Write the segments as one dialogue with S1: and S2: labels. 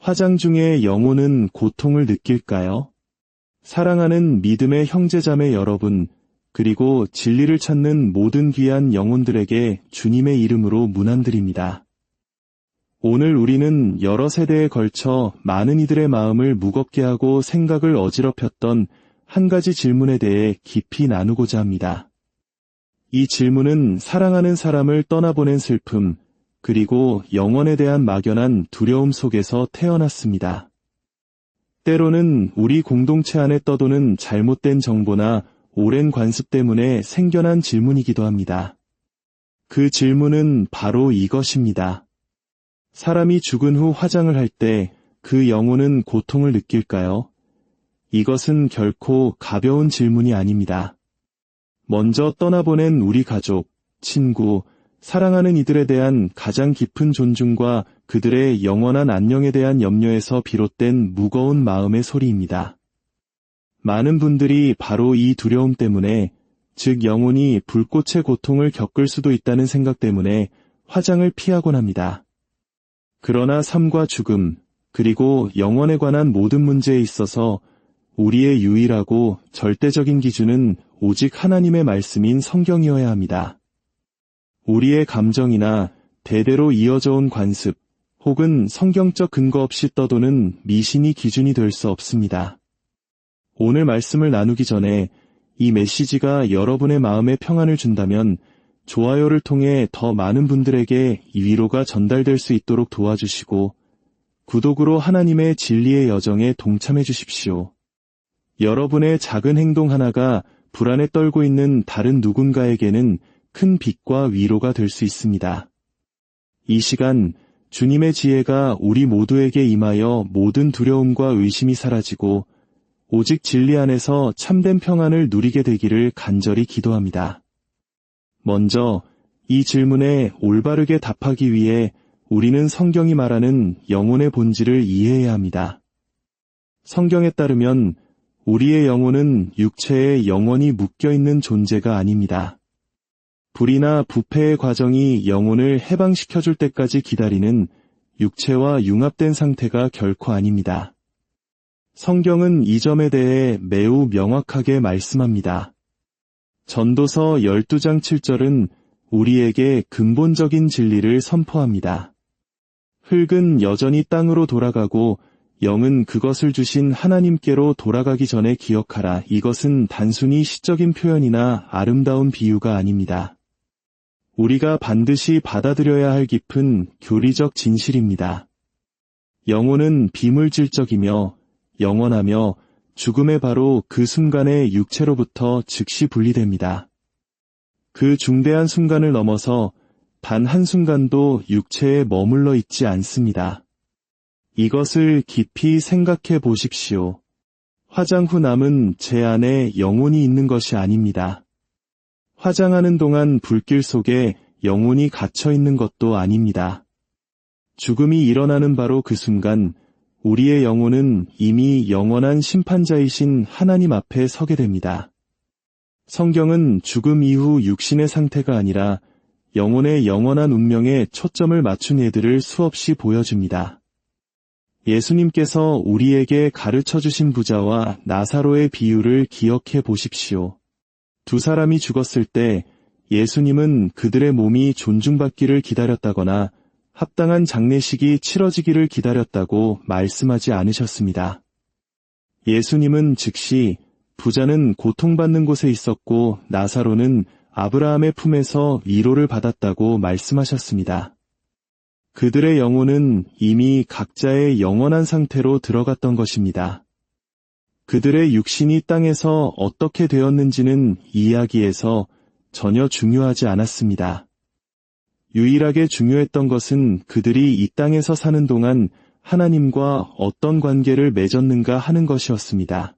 S1: 화장 중에 영혼은 고통을 느낄까요? 사랑하는 믿음의 형제자매 여러분, 그리고 진리를 찾는 모든 귀한 영혼들에게 주님의 이름으로 문안드립니다. 오늘 우리는 여러 세대에 걸쳐 많은 이들의 마음을 무겁게 하고 생각을 어지럽혔던 한 가지 질문에 대해 깊이 나누고자 합니다. 이 질문은 사랑하는 사람을 떠나보낸 슬픔, 그리고 영원에 대한 막연한 두려움 속에서 태어났습니다. 때로는 우리 공동체 안에 떠도는 잘못된 정보나 오랜 관습 때문에 생겨난 질문이기도 합니다. 그 질문은 바로 이것입니다. 사람이 죽은 후 화장을 할 때 그 영혼은 고통을 느낄까요? 이것은 결코 가벼운 질문이 아닙니다. 먼저 떠나보낸 우리 가족, 친구, 사랑하는 이들에 대한 가장 깊은 존중과 그들의 영원한 안녕에 대한 염려에서 비롯된 무거운 마음의 소리입니다. 많은 분들이 바로 이 두려움 때문에, 즉 영혼이 불꽃의 고통을 겪을 수도 있다는 생각 때문에 화장을 피하곤 합니다. 그러나 삶과 죽음, 그리고 영원에 관한 모든 문제에 있어서 우리의 유일하고 절대적인 기준은 오직 하나님의 말씀인 성경이어야 합니다. 우리의 감정이나 대대로 이어져 온 관습, 혹은 성경적 근거 없이 떠도는 미신이 기준이 될 수 없습니다. 오늘 말씀을 나누기 전에 이 메시지가 여러분의 마음에 평안을 준다면 좋아요를 통해 더 많은 분들에게 이 위로가 전달될 수 있도록 도와주시고 구독으로 하나님의 진리의 여정에 동참해 주십시오. 여러분의 작은 행동 하나가 불안에 떨고 있는 다른 누군가에게는 큰 빛과 위로가 될 수 있습니다. 이 시간 주님의 지혜가 우리 모두에게 임하여 모든 두려움과 의심이 사라지고 오직 진리 안에서 참된 평안을 누리게 되기를 간절히 기도합니다. 먼저 이 질문에 올바르게 답하기 위해 우리는 성경이 말하는 영혼의 본질을 이해해야 합니다. 성경에 따르면 우리의 영혼은 육체에 영원히 묶여있는 존재가 아닙니다. 불이나 부패의 과정이 영혼을 해방시켜줄 때까지 기다리는 육체와 융합된 상태가 결코 아닙니다. 성경은 이 점에 대해 매우 명확하게 말씀합니다. 전도서 12장 7절은 우리에게 근본적인 진리를 선포합니다. 흙은 여전히 땅으로 돌아가고 영은 그것을 주신 하나님께로 돌아가기 전에 기억하라. 이것은 단순히 시적인 표현이나 아름다운 비유가 아닙니다. 우리가 반드시 받아들여야 할 깊은 교리적 진실입니다. 영혼은 비물질적이며 영원하며 죽음의 바로 그 순간에 육체로부터 즉시 분리됩니다. 그 중대한 순간을 넘어서 단 한순간도 육체에 머물러 있지 않습니다. 이것을 깊이 생각해 보십시오. 화장 후 남은 제 안에 영혼이 있는 것이 아닙니다. 화장하는 동안 불길 속에 영혼이 갇혀 있는 것도 아닙니다. 죽음이 일어나는 바로 그 순간 우리의 영혼은 이미 영원한 심판자이신 하나님 앞에 서게 됩니다. 성경은 죽음 이후 육신의 상태가 아니라 영혼의 영원한 운명에 초점을 맞춘 예들을 수없이 보여줍니다. 예수님께서 우리에게 가르쳐 주신 부자와 나사로의 비유를 기억해 보십시오. 두 사람이 죽었을 때 예수님은 그들의 몸이 존중받기를 기다렸다거나 합당한 장례식이 치러지기를 기다렸다고 말씀하지 않으셨습니다. 예수님은 즉시 부자는 고통받는 곳에 있었고 나사로는 아브라함의 품에서 위로를 받았다고 말씀하셨습니다. 그들의 영혼은 이미 각자의 영원한 상태로 들어갔던 것입니다. 그들의 육신이 땅에서 어떻게 되었는지는 이야기에서 전혀 중요하지 않았습니다. 유일하게 중요했던 것은 그들이 이 땅에서 사는 동안 하나님과 어떤 관계를 맺었는가 하는 것이었습니다.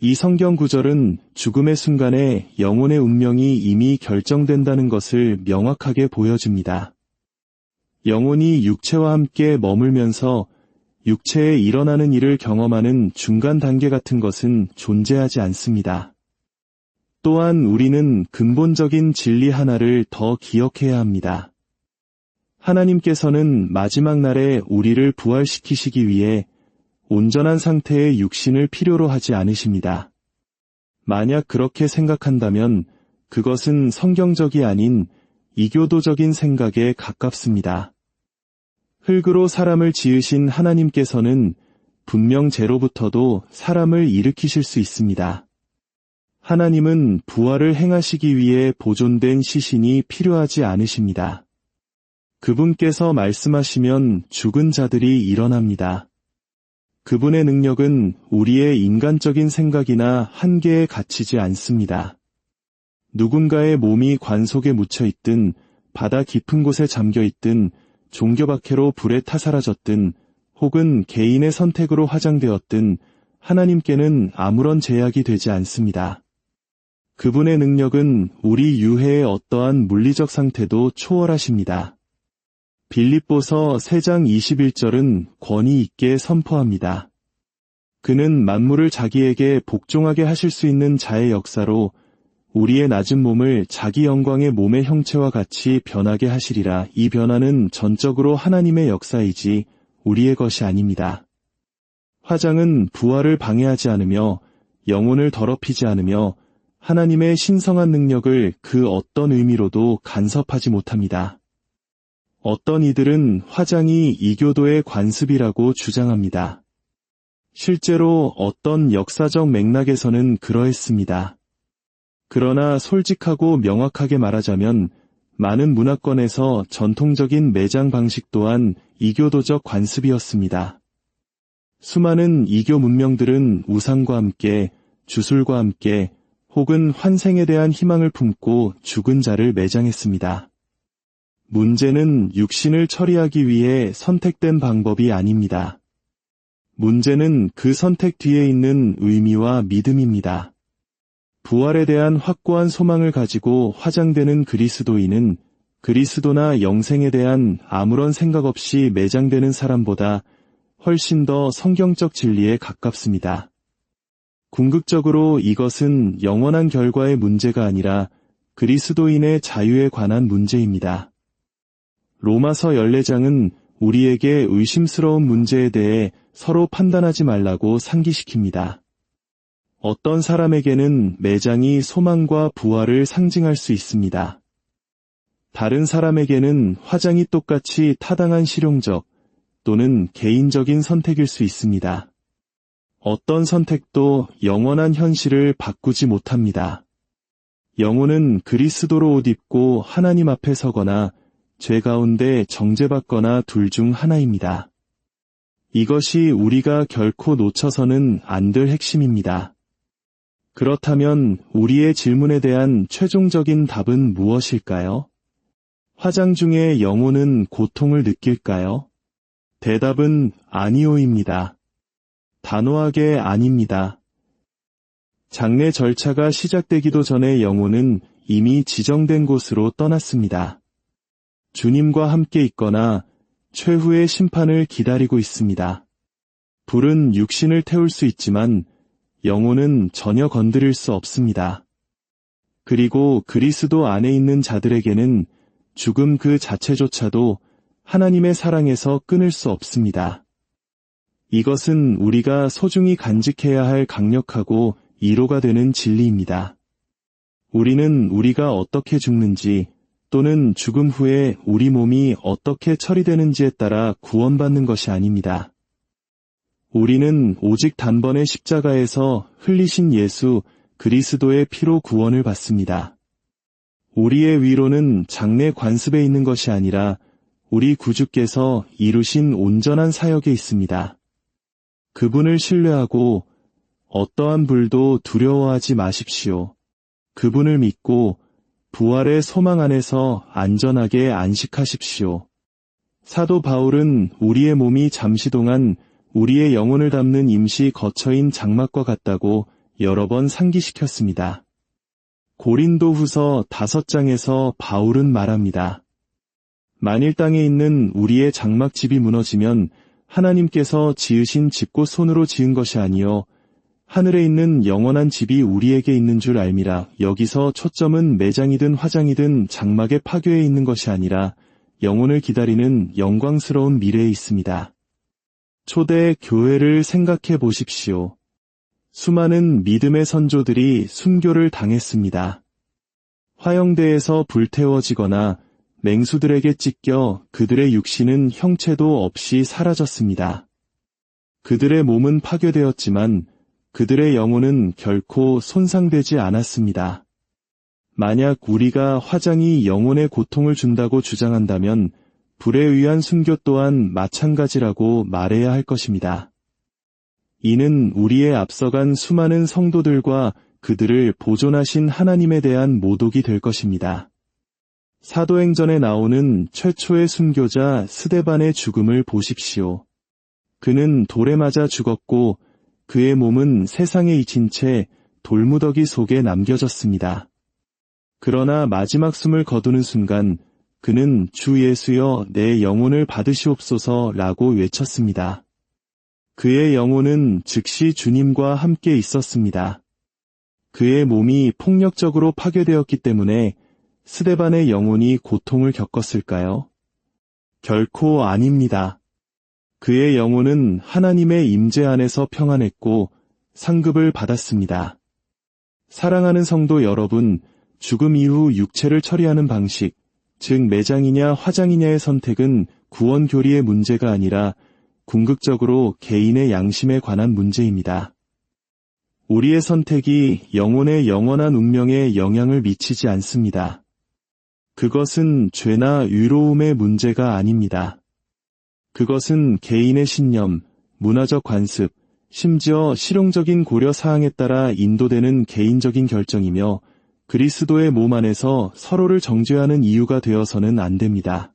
S1: 이 성경 구절은 죽음의 순간에 영혼의 운명이 이미 결정된다는 것을 명확하게 보여줍니다. 영혼이 육체와 함께 머물면서 육체에 일어나는 일을 경험하는 중간 단계 같은 것은 존재하지 않습니다. 또한 우리는 근본적인 진리 하나를 더 기억해야 합니다. 하나님께서는 마지막 날에 우리를 부활시키시기 위해 온전한 상태의 육신을 필요로 하지 않으십니다. 만약 그렇게 생각한다면 그것은 성경적이 아닌 이교도적인 생각에 가깝습니다. 흙으로 사람을 지으신 하나님께서는 분명 죄로부터도 사람을 일으키실 수 있습니다. 하나님은 부활을 행하시기 위해 보존된 시신이 필요하지 않으십니다. 그분께서 말씀하시면 죽은 자들이 일어납니다. 그분의 능력은 우리의 인간적인 생각이나 한계에 갇히지 않습니다. 누군가의 몸이 관속에 묻혀 있든 바다 깊은 곳에 잠겨 있든 종교박해로 불에 타사라졌든 혹은 개인의 선택으로 화장되었든 하나님께는 아무런 제약이 되지 않습니다. 그분의 능력은 우리 유해의 어떠한 물리적 상태도 초월하십니다. 빌립보서 3장 21절은 권위 있게 선포합니다. 그는 만물을 자기에게 복종하게 하실 수 있는 자의 역사로 우리의 낮은 몸을 자기 영광의 몸의 형체와 같이 변하게 하시리라. 이 변화는 전적으로 하나님의 역사이지 우리의 것이 아닙니다. 화장은 부활을 방해하지 않으며 영혼을 더럽히지 않으며 하나님의 신성한 능력을 그 어떤 의미로도 간섭하지 못합니다. 어떤 이들은 화장이 이교도의 관습이라고 주장합니다. 실제로 어떤 역사적 맥락에서는 그러했습니다. 그러나 솔직하고 명확하게 말하자면 많은 문화권에서 전통적인 매장 방식 또한 이교도적 관습이었습니다. 수많은 이교 문명들은 우상과 함께 주술과 함께 혹은 환생에 대한 희망을 품고 죽은 자를 매장했습니다. 문제는 육신을 처리하기 위해 선택된 방법이 아닙니다. 문제는 그 선택 뒤에 있는 의미와 믿음입니다. 부활에 대한 확고한 소망을 가지고 화장되는 그리스도인은 그리스도나 영생에 대한 아무런 생각 없이 매장되는 사람보다 훨씬 더 성경적 진리에 가깝습니다. 궁극적으로 이것은 영원한 결과의 문제가 아니라 그리스도인의 자유에 관한 문제입니다. 로마서 14장은 우리에게 의심스러운 문제에 대해 서로 판단하지 말라고 상기시킵니다. 어떤 사람에게는 매장이 소망과 부활을 상징할 수 있습니다. 다른 사람에게는 화장이 똑같이 타당한 실용적 또는 개인적인 선택일 수 있습니다. 어떤 선택도 영원한 현실을 바꾸지 못합니다. 영혼은 그리스도로 옷 입고 하나님 앞에 서거나 죄 가운데 정죄받거나 둘 중 하나입니다. 이것이 우리가 결코 놓쳐서는 안 될 핵심입니다. 그렇다면 우리의 질문에 대한 최종적인 답은 무엇일까요? 화장 중에 영혼은 고통을 느낄까요? 대답은 아니오입니다. 단호하게 아닙니다. 장례 절차가 시작되기도 전에 영혼은 이미 지정된 곳으로 떠났습니다. 주님과 함께 있거나 최후의 심판을 기다리고 있습니다. 불은 육신을 태울 수 있지만 영혼은 전혀 건드릴 수 없습니다. 그리고 그리스도 안에 있는 자들에게는 죽음 그 자체조차도 하나님의 사랑에서 끊을 수 없습니다. 이것은 우리가 소중히 간직해야 할 강력하고 이로가 되는 진리입니다. 우리는 우리가 어떻게 죽는지 또는 죽음 후에 우리 몸이 어떻게 처리되는지에 따라 구원받는 것이 아닙니다. 우리는 오직 단번에 십자가에서 흘리신 예수 그리스도의 피로 구원을 받습니다. 우리의 위로는 장래 관습에 있는 것이 아니라 우리 구주께서 이루신 온전한 사역에 있습니다. 그분을 신뢰하고 어떠한 불도 두려워하지 마십시오. 그분을 믿고 부활의 소망 안에서 안전하게 안식하십시오. 사도 바울은 우리의 몸이 잠시 동안 우리의 영혼을 담는 임시 거처인 장막과 같다고 여러 번 상기시켰습니다. 고린도 후서 다섯 장에서 바울은 말합니다. 만일 땅에 있는 우리의 장막집이 무너지면 하나님께서 지으신 집고 손으로 지은 것이 아니요 하늘에 있는 영원한 집이 우리에게 있는 줄 알미라. 여기서 초점은 매장이든 화장이든 장막의 파괴에 있는 것이 아니라 영혼을 기다리는 영광스러운 미래에 있습니다. 초대 교회를 생각해 보십시오. 수많은 믿음의 선조들이 순교를 당했습니다. 화영대에서 불태워지거나 맹수들에게 찢겨 그들의 육신은 형체도 없이 사라졌습니다. 그들의 몸은 파괴되었지만 그들의 영혼은 결코 손상되지 않았습니다. 만약 우리가 화장이 영혼의 고통을 준다고 주장한다면 불에 의한 순교 또한 마찬가지라고 말해야 할 것입니다. 이는 우리의 앞서간 수많은 성도들과 그들을 보존하신 하나님에 대한 모독이 될 것입니다. 사도행전에 나오는 최초의 순교자 스데반의 죽음을 보십시오. 그는 돌에 맞아 죽었고 그의 몸은 세상에 잊힌 채 돌무더기 속에 남겨졌습니다. 그러나 마지막 숨을 거두는 순간 그는 주 예수여 내 영혼을 받으시옵소서 라고 외쳤습니다. 그의 영혼은 즉시 주님과 함께 있었습니다. 그의 몸이 폭력적으로 파괴되었기 때문에 스데반의 영혼이 고통을 겪었을까요? 결코 아닙니다. 그의 영혼은 하나님의 임재 안에서 평안했고 상급을 받았습니다. 사랑하는 성도 여러분, 죽음 이후 육체를 처리하는 방식, 즉 매장이냐 화장이냐의 선택은 구원 교리의 문제가 아니라 궁극적으로 개인의 양심에 관한 문제입니다. 우리의 선택이 영혼의 영원한 운명에 영향을 미치지 않습니다. 그것은 죄나 위로움의 문제가 아닙니다. 그것은 개인의 신념, 문화적 관습, 심지어 실용적인 고려 사항에 따라 인도되는 개인적인 결정이며 그리스도의 몸 안에서 서로를 정죄하는 이유가 되어서는 안 됩니다.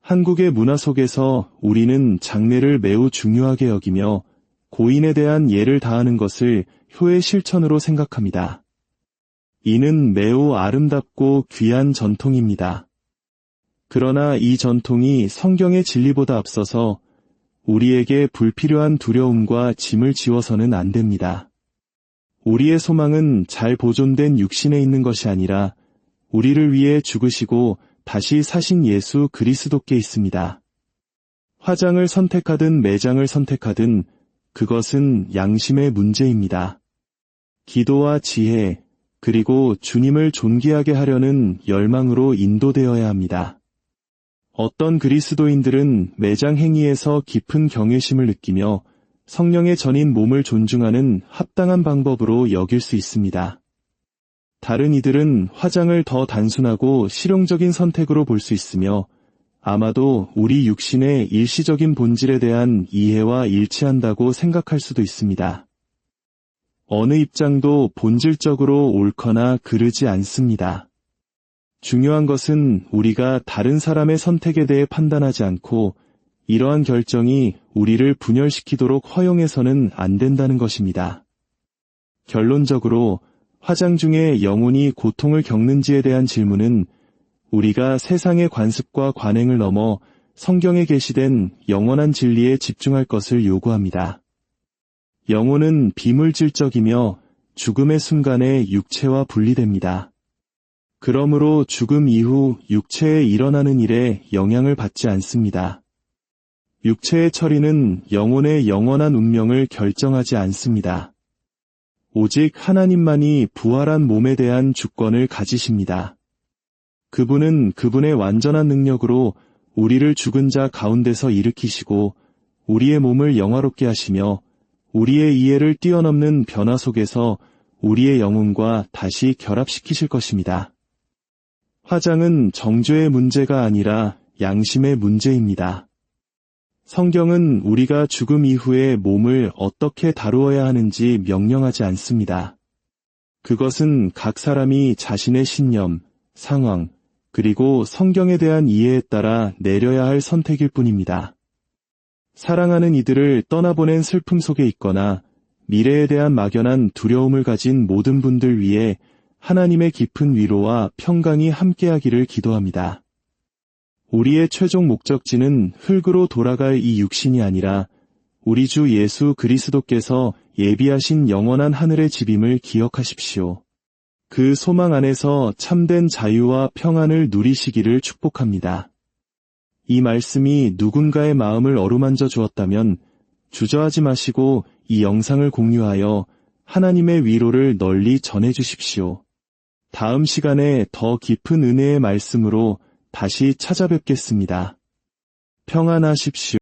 S1: 한국의 문화 속에서 우리는 장례를 매우 중요하게 여기며 고인에 대한 예를 다하는 것을 효의 실천으로 생각합니다. 이는 매우 아름답고 귀한 전통입니다. 그러나 이 전통이 성경의 진리보다 앞서서 우리에게 불필요한 두려움과 짐을 지워서는 안 됩니다. 우리의 소망은 잘 보존된 육신에 있는 것이 아니라 우리를 위해 죽으시고 다시 사신 예수 그리스도께 있습니다. 화장을 선택하든 매장을 선택하든 그것은 양심의 문제입니다. 기도와 지혜, 그리고 주님을 존귀하게 하려는 열망으로 인도되어야 합니다. 어떤 그리스도인들은 매장 행위에서 깊은 경외심을 느끼며 성령의 전인 몸을 존중하는 합당한 방법으로 여길 수 있습니다. 다른 이들은 화장을 더 단순하고 실용적인 선택으로 볼 수 있으며 아마도 우리 육신의 일시적인 본질에 대한 이해와 일치한다고 생각할 수도 있습니다. 어느 입장도 본질적으로 옳거나 그르지 않습니다. 중요한 것은 우리가 다른 사람의 선택에 대해 판단하지 않고 이러한 결정이 우리를 분열시키도록 허용해서는 안 된다는 것입니다. 결론적으로 화장 중에 영혼이 고통을 겪는지에 대한 질문은 우리가 세상의 관습과 관행을 넘어 성경에 게시된 영원한 진리에 집중할 것을 요구합니다. 영혼은 비물질적이며 죽음의 순간에 육체와 분리됩니다. 그러므로 죽음 이후 육체에 일어나는 일에 영향을 받지 않습니다. 육체의 처리는 영혼의 영원한 운명을 결정하지 않습니다. 오직 하나님만이 부활한 몸에 대한 주권을 가지십니다. 그분은 그분의 완전한 능력으로 우리를 죽은 자 가운데서 일으키시고 우리의 몸을 영화롭게 하시며 우리의 이해를 뛰어넘는 변화 속에서 우리의 영혼과 다시 결합시키실 것입니다. 화장은 정죄의 문제가 아니라 양심의 문제입니다. 성경은 우리가 죽음 이후에 몸을 어떻게 다루어야 하는지 명령하지 않습니다. 그것은 각 사람이 자신의 신념, 상황, 그리고 성경에 대한 이해에 따라 내려야 할 선택일 뿐입니다. 사랑하는 이들을 떠나보낸 슬픔 속에 있거나 미래에 대한 막연한 두려움을 가진 모든 분들 위해 하나님의 깊은 위로와 평강이 함께하기를 기도합니다. 우리의 최종 목적지는 흙으로 돌아갈 이 육신이 아니라 우리 주 예수 그리스도께서 예비하신 영원한 하늘의 집임을 기억하십시오. 그 소망 안에서 참된 자유와 평안을 누리시기를 축복합니다. 이 말씀이 누군가의 마음을 어루만져 주었다면 주저하지 마시고 이 영상을 공유하여 하나님의 위로를 널리 전해 주십시오. 다음 시간에 더 깊은 은혜의 말씀으로 다시 찾아뵙겠습니다. 평안하십시오.